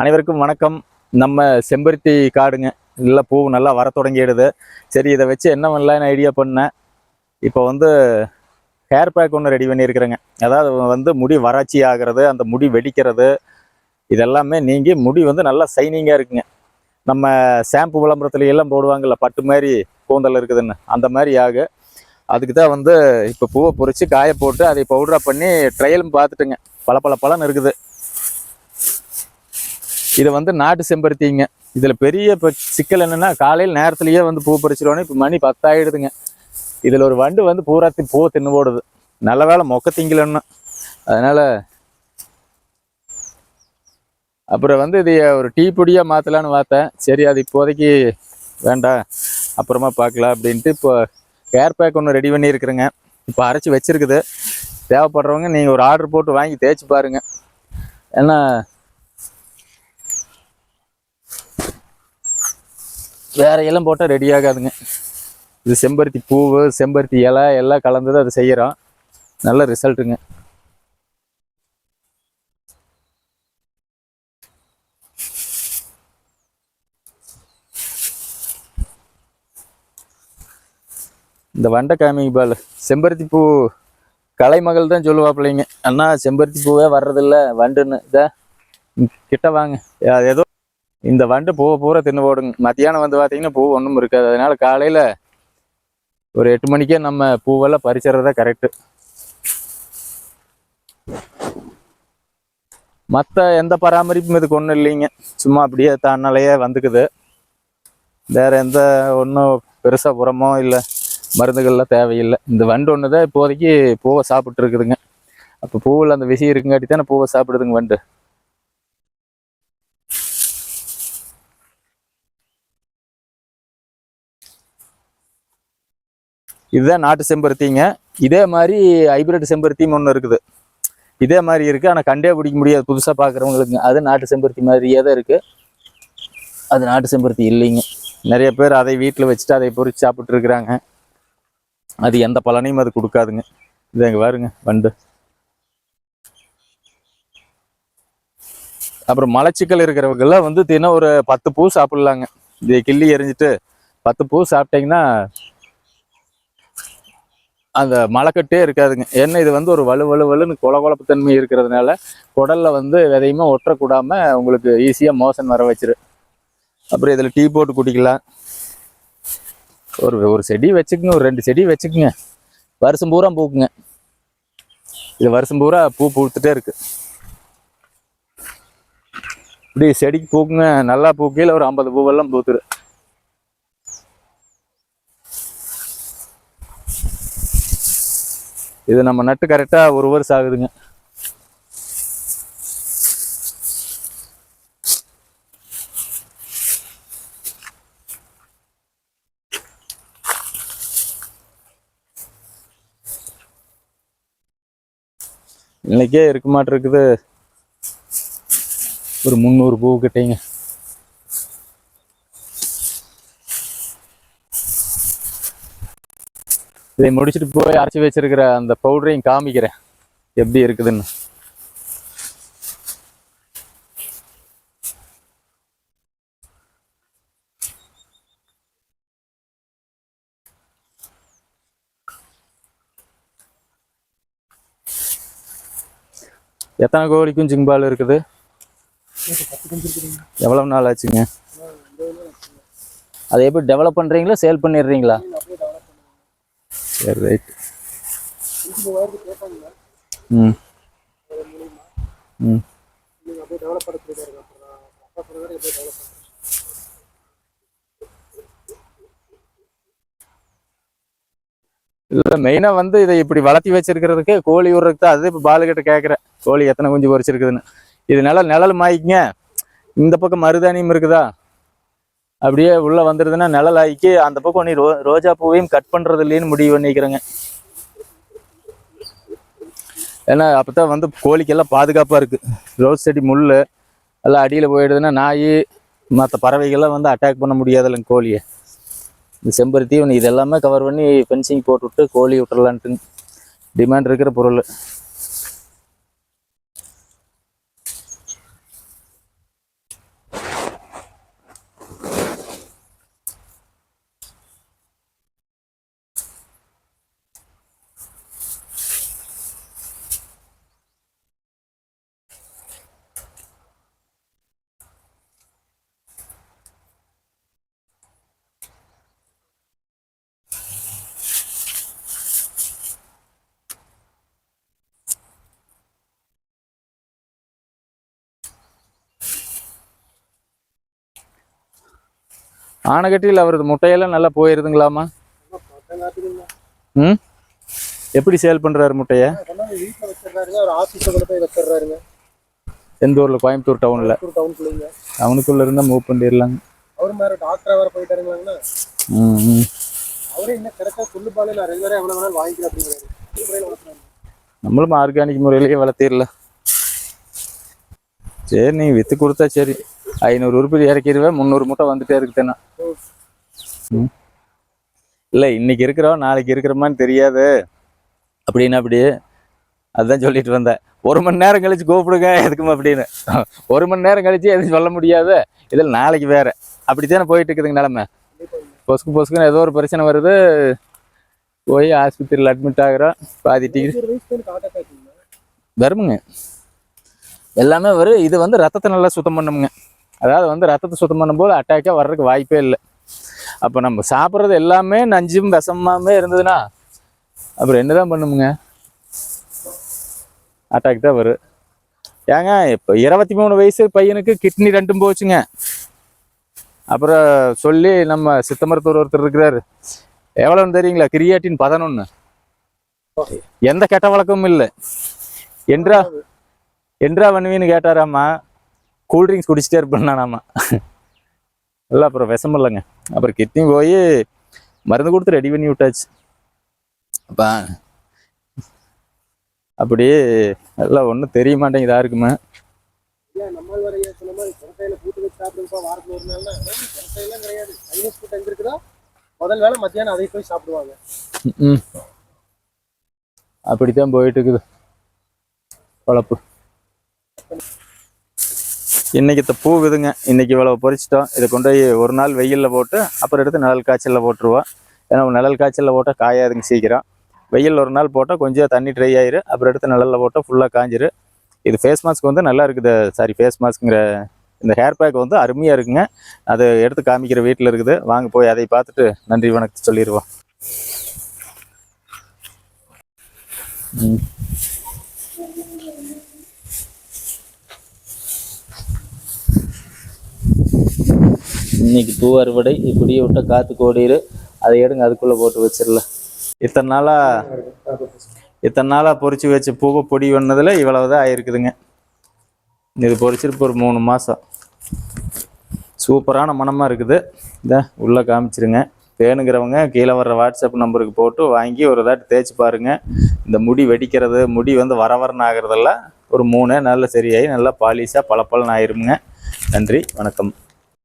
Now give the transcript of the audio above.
அனைவருக்கும் வணக்கம். நம்ம செம்பருத்தி காடுங்க. இல்லை பூ நல்லா வர தொடங்கிடுது. சரி இதை வச்சு என்ன பண்ணலான்னு ஐடியா பண்ணேன் இப்போ வந்து ஹேர் பேக் ஒன்று ரெடி பண்ணியிருக்கிறேங்க. அதாவது வந்து முடி வறட்சி ஆகிறது அந்த முடி வெடிக்கிறது இதெல்லாமே நீங்கி முடி வந்து நல்லா சைனிங்காக இருக்குங்க. நம்ம ஷாம்பு விளம்பரத்துல எல்லாம் போடுவாங்கள்ல பட்டு மாதிரி கூந்தல் இருக்குதுன்னு. அந்த மாதிரி ஆகு. அதுக்கு தான் வந்து இப்போ பூவை பொறிச்சு காய போட்டு அதை பவுடராக பண்ணி ட்ரையலும் பார்த்துட்டுங்க. பல பல பலன்னு இருக்குது. இது வந்து நாட்டு செம்பருத்திங்க. இதில் பெரிய இப்போ சிக்கல் என்னென்னா காலையில் நேரத்துலையே வந்து பூ பறிச்சிருவோன்னு இப்போ மணி பத்தாயிடுதுங்க. இதில் ஒரு வண்டு வந்து பூராத்தி பூ தின்னு போடுது. நல்ல வேலை மொக்க திங்கலன்னு. அதனால் அப்புறம் வந்து இது ஒரு டீ பொடியாக மாற்றலான்னு பார்த்தேன். சரி அது இப்போதைக்கு வேண்டாம். அப்புறமா பார்க்கலாம் அப்படின்ட்டு இப்போ கேர் பேக் ஒன்று ரெடி பண்ணியிருக்கிறேங்க. இப்போ அரைச்சி வச்சிருக்குது. தேவைப்படுறவங்க நீங்கள் ஒரு ஆர்டர் போட்டு வாங்கி தேய்ச்சி பாருங்கள் ஏன்னா வேற இலம் போட்டால் ரெடி ஆகாதுங்க. இது செம்பருத்தி பூவு செம்பருத்தி இலை எல்லாம் கலந்து தான் செய்கிறோம் நல்ல ரிசல்ட்டுங்க இந்த வண்டை காமிங்க பால் செம்பருத்தி பூ கலைமகள் தான் சொல்லுவாப்பிள்ளைங்க. அண்ணா செம்பருத்தி பூவே வர்றதில்ல வண்டுன்னு. இதை கிட்ட வாங்க. ஏதோ இந்த வண்டு பூவை பூரா தின்னு போடுங்க. மத்தியானம் வந்து பார்த்தீங்கன்னா பூ ஒன்றும் இருக்காது. அதனால காலையில் ஒரு எட்டு மணிக்கே நம்ம பூவெல்லாம் பறிச்சிடுறதா கரெக்டு மற்ற எந்த பராமரிப்பும் இதுக்கு ஒன்றும் இல்லைங்க. சும்மா அப்படியே தன்னாலேயே வந்துக்குது. வேறு எந்த ஒன்றும் பெருசாக உரமோ இல்லை மருந்துகள்லாம் தேவையில்லை. இந்த வண்டு ஒன்று தான் இப்போதைக்கு பூவை சாப்பிட்ருக்குதுங்க அப்போ பூவில் அந்த விசி இருக்குங்காட்டி தானே பூவை சாப்பிடுதுங்க வண்டு. இதுதான் நாட்டு செம்பருத்திங்க. இதே மாதிரி ஹைபிரிட் செம்பருத்தியும் ஒன்று இருக்குது. இதே மாதிரி இருக்குது ஆனால் கண்டே பிடிக்க முடியாது புதுசாக பார்க்குறவங்களுக்கு அது நாட்டு செம்பருத்தி மாதிரியே தான் இருக்குது அது நாட்டு செம்பருத்தி இல்லைங்க. நிறைய பேர் அதை வீட்டில் வச்சுட்டு அதை பொறிச்சு சாப்பிட்ருக்குறாங்க அது எந்த பலனையும் அது கொடுக்காதுங்க. இது எங்க பாருங்க வண்டு. அப்புறம் மலச்சிக்கல் இருக்கிறவங்கெல்லாம் வந்து தினம் ஒரு பத்து பூ சாப்பிட்லாங்க. இதை கிள்ளி எரிஞ்சிட்டு பத்து பூ சாப்பிட்டீங்கன்னா அந்த மலைக்கட்டே இருக்காதுங்க. ஏன்னா இது வந்து ஒரு வலு வலு வலுன்னு கொல தன்மை இருக்கிறதுனால குடல்ல வந்து விதையுமே ஒட்டக்கூடாம உங்களுக்கு ஈஸியாக மோசன் வர வச்சிரு. அப்புறம் இதில் டீ போட்டு குடிக்கலாம். ஒரு ஒரு செடி வச்சுக்கோங்க ஒரு ரெண்டு செடி வச்சுக்கோங்க. வருஷம் பூரா பூக்குங்க. இது வருஷம் பூரா பூ பூத்துட்டே இருக்கு. இப்படி செடிக்கு பூக்குங்க நல்லா பூக்கையில் ஒரு ஐம்பது பூவெல்லாம் பூத்துரு. இது நம்ம நட்டு கரெக்டாக ஒரு வருஷம் ஆகுதுங்க. இன்னைக்கே இருக்க மாட்டிருக்குது. ஒரு முந்நூறு பூ கிட்டேங்க. இதை முடிச்சுட்டு போய் அரைச்சி வச்சிருக்கிற அந்த பவுடரையும் காமிக்கிறேன். எப்படி இருக்குதுன்னு. எத்தனை கோழிக்கும் ஜிங்பால் பால் இருக்குது? எவ்வளவு நாள் ஆச்சுங்க? அதை எப்படி டெவலப் பண்றீங்களா சேல் பண்ணிடுறீங்களா? சரி ரைட் ம் ம் இல்லை மெயினாக வந்து இதை இப்படி வளர்த்தி வச்சிருக்கிறதுக்கு கோழி விடுறதுக்கு தான் அது இப்போ பாலுக்கிட்ட கேட்குறேன் கோழி எத்தனை குஞ்சு பொரிச்சிருக்குதுன்னு இதனால நிழல் மாய்க்குங்க. இந்த பக்கம் மருதாணியும் இருக்குதா? அப்படியே உள்ளே வந்துடுதுன்னா நிழல் ஆயிக்கி அந்த பக்கம் நீ ரோ ரோஜா பூவையும் கட் பண்ணுறது இல்லைன்னு முடிவு பண்ணிக்கிறேங்க. ஏன்னா அப்பதான் வந்து கோழிக்கெல்லாம் பாதுகாப்பாக இருக்குது ரோஸ் செடி முள் எல்லாம் அடியில் போயிடுதுன்னா நாய் மற்ற பறவைகள்லாம் வந்து அட்டாக் பண்ண முடியாது இல்லைங்க கோழியை. இந்த செம்பருத்தி ஒன்று இது எல்லாமே கவர் பண்ணி ஃபென்சிங் போட்டுவிட்டு கோழி விட்டுறலான்ட்டு டிமாண்ட் இருக்கிற பொருள். ஆனைக்கட்டியில் அவரது முட்டையெல்லாம் நல்லா போயிருதுங்களாமா ம்? எப்படி சேல் பண்ணுறாரு முட்டையை? கொண்டாந்து எந்த ஊரில்? கோயம்புத்தூர் டவுனில் ஒரு அவனுக்குள்ளே இருந்தால் மூவ் பண்ணிடலாங்க. அவரு மேலே டாக்டரா வேற போயிட்டாருங்களாங்கண்ணா ம் ம். அவரே கரெக்டாக சொல்லு நான் ரெகுலராக எவ்வளோ வேணாலும் வாங்கிக்கிறேன் அப்படிங்கிறாரு நம்மளும் ஆர்கானிக் முறையிலேயே வளர்த்திடலாம். சரி நீ விற்று கொடுத்தா சரி. ஐநூறு உருப்படி இறக்கிடுவேன் முந்நூறு மூட்டை வந்துட்டே இருக்குதுன்னா இல்லை இன்னைக்கு இருக்கிறோம் நாளைக்கு இருக்கிறோமான்னு தெரியாது. அப்படின்னு அப்படி அதான் சொல்லிட்டு வந்தேன். ஒரு மணி நேரம் கழிச்சு கூப்பிடுங்க எதுக்குமா அப்படின்னு. ஒரு மணி நேரம் கழிச்சு எதுவும் சொல்ல முடியாது. இதில் நாளைக்கு வேற. அப்படித்தானே போயிட்டு இருக்குதுங்க நிலமை. பொசுக்கு பொசுக்குன்னு ஏதோ ஒரு பிரச்சனை வருது. போய் ஆஸ்பத்திரியில் அட்மிட் ஆகுறோம். பாதி டிகிரி வருமுங்க. எல்லாமே வரும் இது வந்து ரத்தத்தை நல்லா சுத்தம் பண்ணுமுங்க. அதாவது வந்து ரத்தத்தை சுத்தம் பண்ணும்போது அட்டாக்காக வர்றதுக்கு வாய்ப்பே இல்லை. அப்போ நம்ம சாப்பிட்றது எல்லாமே நஞ்சும் விஷமாமே இருந்ததுன்னா அப்புறம் என்னதான் பண்ணுமுங்க? அட்டாக் தான் வரும். ஏங்க இப்போ இருபத்தி மூணு வயசு பையனுக்கு கிட்னி ரெண்டும் போச்சுங்க. அப்புறம் சொல்லி நம்ம சித்த மருத்துவர் ஒருத்தர் இருக்கிறாரு. எவ்வளோன்னு தெரியுங்களா? கிரியாட்டின் பதினொன்று எந்த கெட்ட வழக்கமும் இல்லை. என்றா என்றா பண்ணுவீன்னு கேட்டாராம்மா. கூல்ட்ரிங்க்ஸ் குடிச்சிட்டே இருப்பேன்னாமா இல்லை அப்புறம் விஷம் இல்லைங்க. அப்புறம் கிட்னி போய் மருந்து கொடுத்து ரெடி பண்ணி விட்டாச்சு. அப்பா. அப்படியே எல்லாம் ஒன்றும் தெரிய மாட்டேங்குது யாருக்குமே. அப்படித்தான் போயிட்டு இருக்குது. பொழப்பு. இன்னைக்கு இந்த பூ விதுங்க. இன்னைக்கு இவ்வளவு பொறிச்சிட்டோம் இதை கொண்டு போய் ஒரு நாள் வெயிலில் போட்டு அப்புறம் எடுத்து நிழல் காய்ச்சலில் போட்டுருவோம். ஏன்னா நிழல் காய்ச்சலில் போட்டால் காயாதுங்க சீக்கிரம். வெயில் ஒரு நாள் போட்டால் கொஞ்சம் தண்ணி ட்ரை ஆயிரு. அப்புறம் எடுத்து நிழலில் போட்டால் ஃபுல்லாக காஞ்சிரு. இது ஃபேஸ் மாஸ்க் வந்து நல்லா இருக்குது. சாரி ஃபேஸ் மாஸ்க்குங்கிற இந்த ஹேர் பேக் வந்து அருமையாக இருக்குங்க. அதை எடுத்து காமிக்கிற வீட்டில் இருக்குது. வாங்க போய் அதை பார்த்துட்டு நன்றி வணக்கம் சொல்லிடுவோம் ம். இன்னைக்கு பூ அறுவடை இப்படியே விட்ட காத்து கோடிடு அதை எடுங்க அதுக்குள்ள போட்டு வச்சிடலாம் இத்தனை நாளா இத்தனை நாளா பொறிச்சு வச்சு பூவை பொடி பண்ணதுல இவ்வளவுதான் ஆயிருக்குதுங்க. இது பொறிச்சிருப்பு ஒரு மூணு மாசம். சூப்பரான மனமா இருக்குது. இந்த உள்ள காமிச்சிருங்க. வேணுங்கிறவங்க கீழே வர்ற வாட்ஸ்அப் நம்பருக்கு போட்டு வாங்கி ஒரு தாட்டி தேய்ச்சி பாருங்க. இந்த முடி வெடிக்கிறது முடி வந்து வர வரன்னு ஆகுறதெல்லாம் ஒரு மூணு நல்ல சரியாகி நல்லா பாலிஷாக பளபளன்னு ஆயிருங்க நன்றி வணக்கம்.